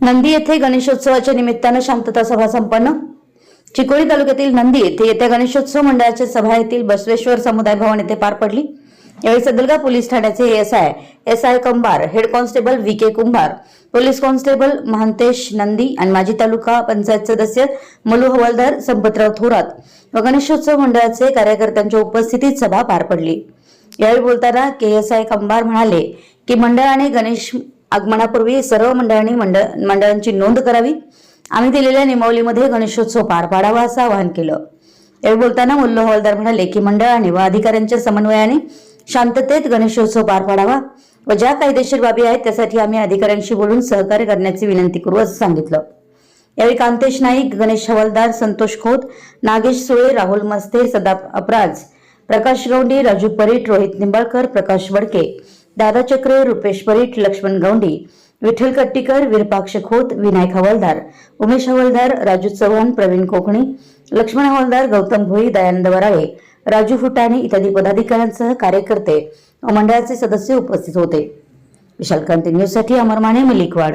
नंदी येथे गणेशोत्सवाच्या निमित्तानं शांतता सभा संपन्न. चिकोडी तालुक्यातील नंदी येथे येत्या गणेशोत्सव मंडळाच्या सभा येथील बसवेश्वर समुदाय भवन येथे पार पडली. यावेळी सदलगा पोलीस ठाण्याचे S I S I Kambar head constable V K Kumbhar police constable Mahantesh Nandi आणि माजी तालुका पंचायत सदस्य मलू हवालदार संपतराव थोरात व गणेशोत्सव मंडळाचे कार्यकर्त्यांच्या उपस्थितीत सभा पार पडली. यावेळी बोलताना के एस आय कंबार म्हणाले की मंडळाने गणेश आगमनापूर्वी सर्व मंडळांनी मंडळ मंडळांची नोंद करावी. आम्ही दिलेल्या नियमावलीमध्ये गणेशोत्सव पार पाडावा असं आवाहन केलं. यावेळी बोलताना मुल्लो हवालदार म्हणाले की मंडळाने व अधिकाऱ्यांच्या समन्वयाने शांततेत गणेशोत्सव पार पाडावा व ज्या कायदेशीर बाबी आहेत त्यासाठी आम्ही अधिकाऱ्यांशी बोलून सहकार्य करण्याची विनंती करू असं सांगितलं. यावेळी कांतेश नाईक गणेश हवालदार संतोष खोत नागेश सुळे राहुल मस्ते सदाप अपराज प्रकाश गौंडी राजू परीट रोहित निंबाळकर प्रकाश वडके दादा चक्रे रुपेश परीट लक्ष्मण गौंडी विठ्ठल कट्टीकर विरपाक्ष खोत विनायक हवालदार उमेश हवालदार राजू चव्हाण प्रवीण कोकणी लक्ष्मण हवालदार गौतम भोई दयानंद वराळे राजू फुटाणे इत्यादी पदाधिकाऱ्यांसह कार्यकर्ते व मंडळाचे सदस्य उपस्थित होते. विशाल न्यूजसाठी अमर माने मलिकवाड.